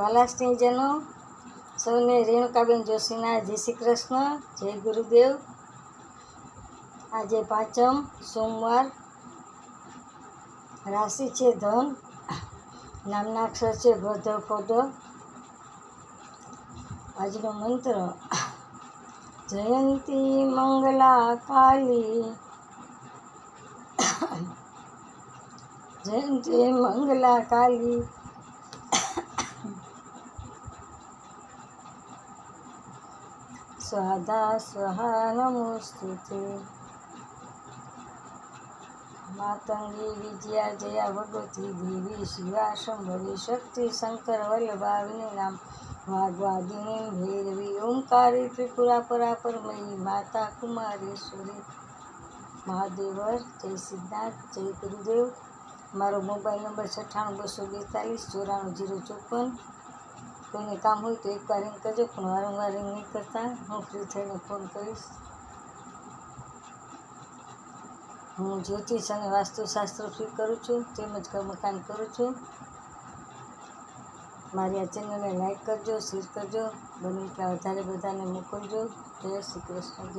વાલા સ્નેહીજનો, સૌને રેણુકાબેન જોશીના જય શ્રી કૃષ્ણ, જય ગુરુદેવ. આજે પાંચમ સોમવાર, રાશિ છે ધન, નામના અક્ષર છે ભદ્ર ફોટો આજનો મંત્ર, જયંતી મંગલા કાલી જયંતી મંગલા કાલી સ્વાધા સ્વહા નમોસ્તુતે માતંગી વિજયા જયા ભગવતી દેવી શિવા શંભવી શક્તિ શંકર વલ્લભાવિની નામ વાગ્વાદિની ભૈરવી ઓમકારી ત્રિપુરા પરાપરમયી માતા કુમારેશ્વરી મહાદેવર જય સિદ્ધાર્થ જય ગુરુદેવ મારો મોબાઈલ નંબર છઠ્ઠાણું બસો બેતાલીસ ચોરાણું જીરો ચોપન કોઈને કામ હોય તો એકવાર રિંગ કરજો, પણ વારંવાર રિંગ નહીં કરતા. હું ફ્રી થઈને ફોન કરીશ. હું જ્યોતિષ અને વાસ્તુશાસ્ત્ર ફ્રી કરું છું, તેમજ કર્મકાંડ કરું છું. મારી આ ચેનલને લાઈક કરજો શેર કરજો. બને એટલા વધારે બધાને મોકલજો. જય શ્રી કૃષ્ણ.